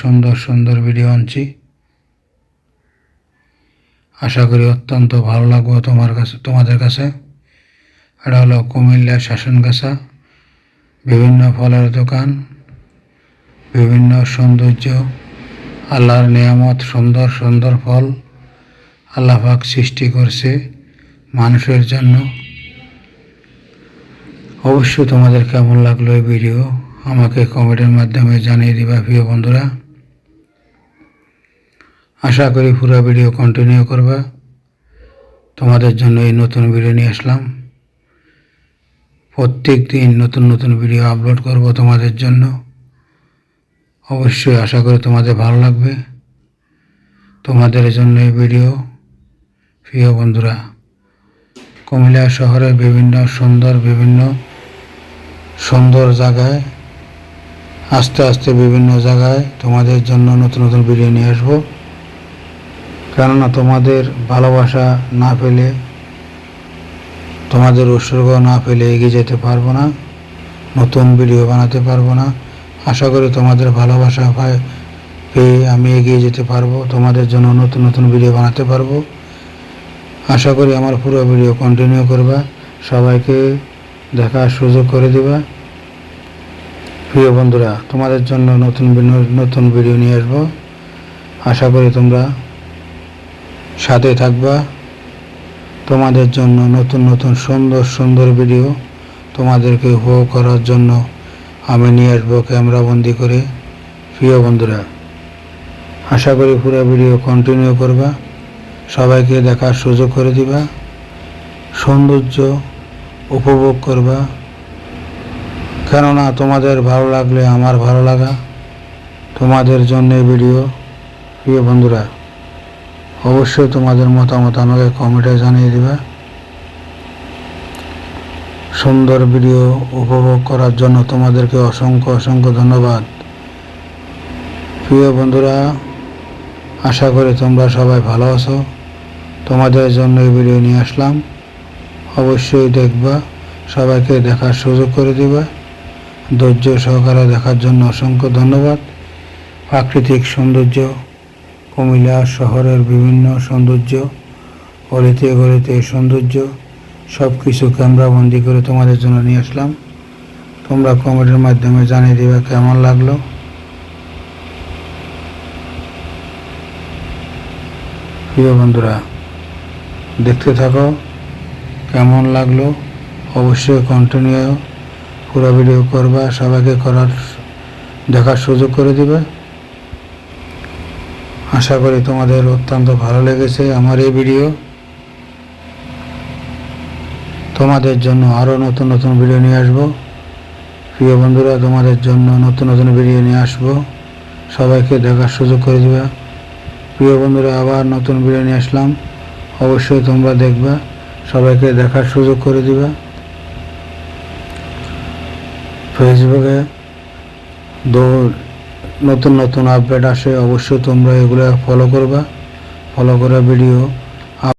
সুন্দর সুন্দর ভিডিও আনছি। আশা করি অত্যন্ত ভালো লাগবে তোমার কাছে, তোমাদের কাছে। এটা হলো কুমিল্লা শাসনগাছা বিভিন্ন ফলের দোকান, বিভিন্ন সৌন্দর্য, আল্লাহর নিয়ামত, সুন্দর সুন্দর ফল আল্লাহ পাক সৃষ্টি করছে মানুষের জন্য। অবশ্যই তোমাদের কেমন লাগল এই ভিডিও আমাকে কমেন্টের মাধ্যমে জানিয়ে দিবা প্রিয় বন্ধুরা। আশা করি পুরো ভিডিও কন্টিনিউ করবা। তোমাদের জন্য এই নতুন ভিডিও নিয়ে আসলাম। প্রত্যেক দিন নতুন নতুন ভিডিও আপলোড করব তোমাদের জন্য। অবশ্যই আশা করি তোমাদের ভালো লাগবে। তোমাদের জন্য এই ভিডিও প্রিয় বন্ধুরা, কুমিল্লা শহরের বিভিন্ন সুন্দর বিভিন্ন সুন্দর জায়গায়, আস্তে আস্তে বিভিন্ন জায়গায় তোমাদের জন্য নতুন নতুন ভিডিও নিয়ে আসব। কেননা তোমাদের ভালোবাসা না পেলে, তোমাদের উৎসর্গ না পেলে এগিয়ে যেতে পারব না, নতুন ভিডিও বানাতে পারব না। আশা করি তোমাদের ভালোবাসা পেয়ে আমি এগিয়ে যেতে পারব, তোমাদের জন্য নতুন নতুন ভিডিও বানাতে পারব। আশা করি আমার পুরো ভিডিও কন্টিনিউ করবা, সবাইকে দেখার সুযোগ করে দিবা। প্রিয় বন্ধুরা, তোমাদের জন্য নতুন নতুন ভিডিও নিয়ে আসব। আশা করি তোমরা সাথে থাকবা। তোমাদের জন্য নতুন নতুন, সুন্দর সুন্দর ভিডিও তোমাদেরকে উপভোগ করার জন্য আমি নিয়ে আসব ক্যামেরা বন্দি করে। প্রিয় বন্ধুরা, আশা করি পুরো ভিডিও কন্টিনিউ করবা। সবাইকে দেখার সুযোগ করে দিবা। সৌন্দর্য উপভোগ করবা। কেননা তোমাদের ভালো লাগলে আমার ভালো লাগা। তোমাদের জন্য ভিডিও প্রিয় বন্ধুরা অবশ্যই তোমাদের মতামত আমাকে কমেন্টে জানিয়ে দিবা। সুন্দর ভিডিও উপভোগ করার জন্য তোমাদেরকে অসংখ্য অসংখ্য ধন্যবাদ। প্রিয় বন্ধুরা, আশা করি তোমরা সবাই ভালো আছো। তোমাদের জন্য এই ভিডিও নিয়ে আসলাম। অবশ্যই দেখবা, সবাইকে দেখার সুযোগ করে দিবা। ধৈর্য সহকারে দেখার জন্য অসংখ্য ধন্যবাদ। প্রাকৃতিক সৌন্দর্য কুমিল্লা শহরের বিভিন্ন সৌন্দর্য অলিতে গলিতে সৌন্দর্য সব কিছু ক্যামেরাবন্দি করে তোমাদের জন্য নিয়ে আসলাম। তোমরা কমেন্টের মাধ্যমে জানিয়ে দেবে কেমন লাগল। প্রিয় বন্ধুরা, দেখতে থাকো, কেমন লাগল? অবশ্যই কন্টিনিউ পুরো ভিডিও করবা, সবাইকে করার দেখার সুযোগ করে দিবে। আশা করি তোমাদের অত্যন্ত ভালো লেগেছে আমার এই ভিডিও। তোমাদের জন্য আরও নতুন নতুন ভিডিও নিয়ে আসব। প্রিয় বন্ধুরা, তোমাদের জন্য নতুন নতুন ভিডিও নিয়ে আসব। সবাইকে দেখার সুযোগ করে দিবা। প্রিয় বন্ধুরা, আবার নতুন ভিডিও নিয়ে আসলাম। অবশ্যই তোমরা দেখবা, সবাইকে দেখার সুযোগ করে দিবা। ফেসবুকে দৌড় নতুন নতুন আপডেট আসে অবশ্যই তোমরা এগুলো ফলো করবা। ফলো করা ভিডিও